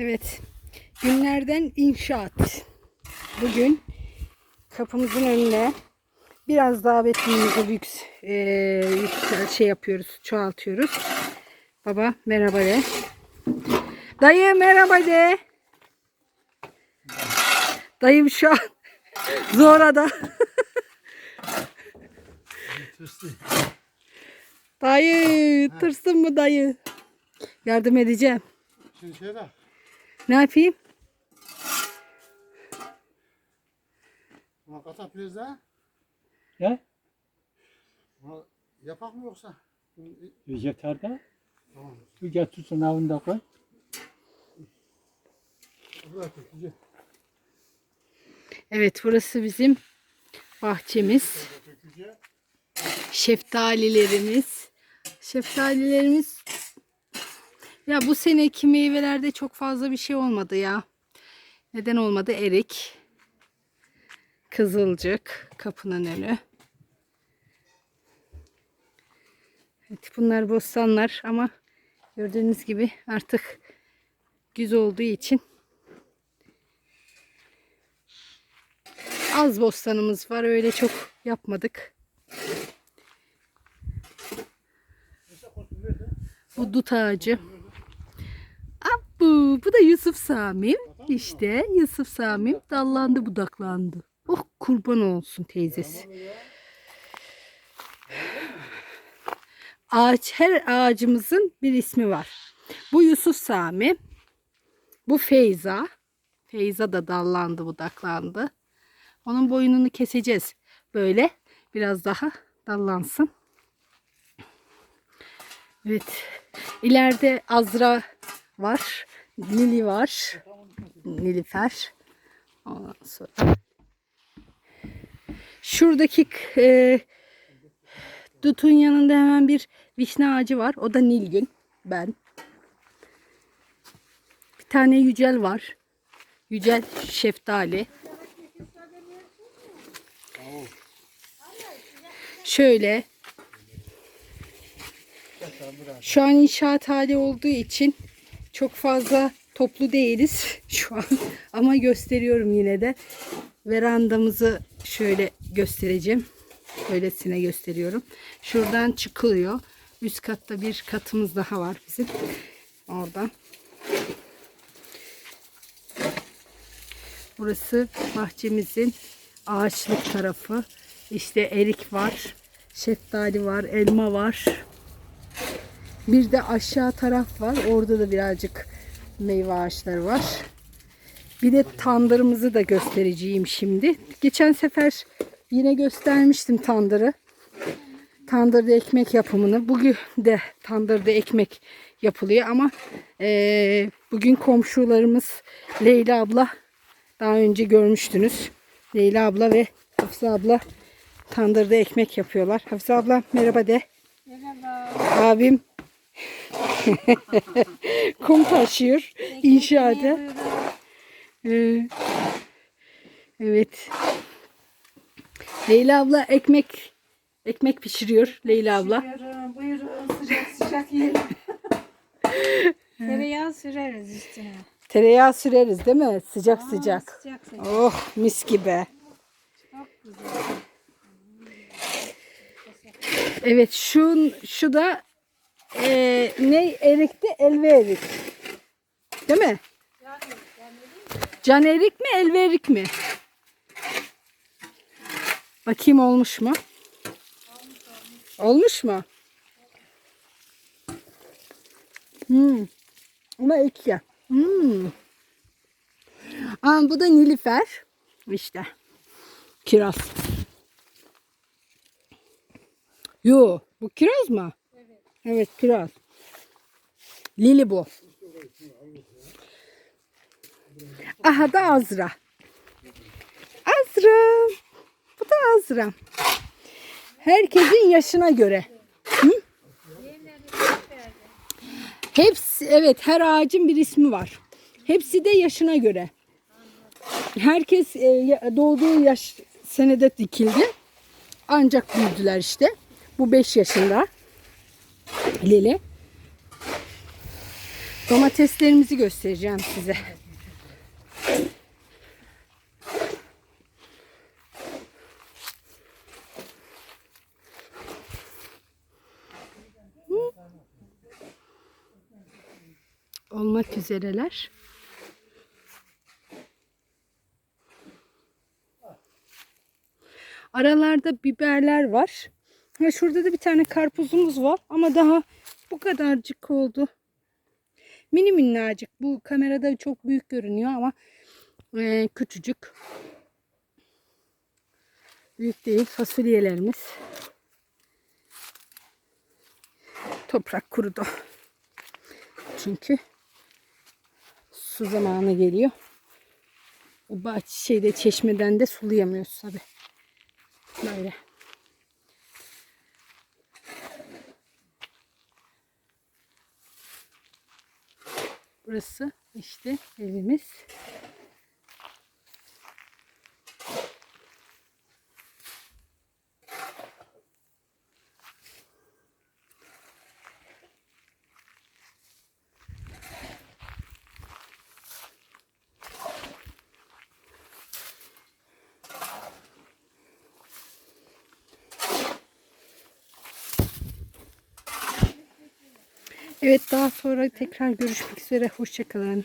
Evet. Günlerden inşaat. Bugün kapımızın önüne biraz davetliğimizi büyük e, yüksel- şey yapıyoruz, çoğaltıyoruz. Baba merhaba de. Dayı merhaba de. Dayım şu an Zora'da. Dayı tırsın mı dayı? Yardım edeceğim. Şimdi şeyde Ne yapayım? buna kata prizde Ya buna yapak mı yoksa? yeter de. Tamam. Bir getir sınavında koy. Evet burası bizim bahçemiz. Şeftalilerimiz. Şeftalilerimiz ya bu seneki meyvelerde çok fazla bir şey olmadı ya. Neden olmadı? Erik. Kızılcık. Kapının önü. Evet, bunlar bostanlar ama gördüğünüz gibi artık güz olduğu için az bostanımız var. Öyle çok yapmadık. Bu dut ağacı. Bu da Yusuf Samim. İşte Yusuf Samim dallandı budaklandı. Oh kurban olsun teyzesi. Ağaç her ağacımızın bir ismi var. Bu Yusuf Sami. Bu Feyza. Feyza da dallandı budaklandı. Onun boynunu keseceğiz. Böyle biraz daha dallansın. Evet. İleride Azra var. Nili var. Nilüfer. Ondan sonra. Şuradaki e, dutun yanında hemen bir vişne ağacı var. O da Nilgün. Ben. Bir tane yücel var. Yücel şeftali. Şöyle şu an inşaat hali olduğu için çok fazla toplu değiliz şu an. Ama gösteriyorum yine de. Verandamızı şöyle göstereceğim. Öylesine gösteriyorum. Şuradan çıkılıyor. Üst katta bir katımız daha var bizim. Oradan. Burası bahçemizin ağaçlık tarafı. İşte erik var. Şeftali var. Elma var. Bir de aşağı taraf var. Orada da birazcık meyve ağaçları var. Bir de tandırımızı da göstereceğim şimdi. Geçen sefer yine göstermiştim tandırı. Tandırda ekmek yapımını. Bugün de tandırda ekmek yapılıyor ama eee, bugün komşularımız Leyla abla daha önce görmüştünüz. Leyla abla ve Hafize abla tandırda ekmek yapıyorlar. Hafize abla merhaba de. Merhaba. Abim kum taşıyor inşaata. Ee, evet. Leyla abla ekmek ekmek pişiriyor Leyla abla. Buyurun, buyurun sıcak sıcak yiyelim. Tereyağı süreriz üstüne. Tereyağı süreriz değil mi? Sıcak sıcak. Sıcak sıcak. Oh mis gibi. Çok güzel. Evet şu şu da eee, ne erikti? Elve erik. Değil mi? Can erik mi? Elve erik mi? Bakayım olmuş mu? Olmuş mu? Hmm. Ama iki. Hmm. Aa, bu da Nilüfer. İşte. Kiraz. Yo, bu kiraz mı? Evet. Kiraz. Lili bu. Aha da Azra. Azra. Bu da Azra. Herkesin yaşına göre. Hı? Hepsi evet her ağacın bir ismi var. Hepsi de yaşına göre. Herkes e, doğduğu yaş senede dikildi. Ancak büyüdüler işte. Bu 5 yaşında. Lili. Domateslerimizi göstereceğim size. Olmak üzereler. Aralarda biberler var. Ve şurada da bir tane karpuzumuz var ama daha bu kadarcık oldu. Mini minnacık. Bu kamerada çok büyük görünüyor ama eee, küçücük. Büyük değil. Fasulyelerimiz. Toprak kurudu. Çünkü su zamanı geliyor. O bahçe şeyde çeşmeden de sulayamıyoruz tabi. Böyle. Burası işte evimiz. Evet daha sonra tekrar görüşmek üzere. Hoşçakalın.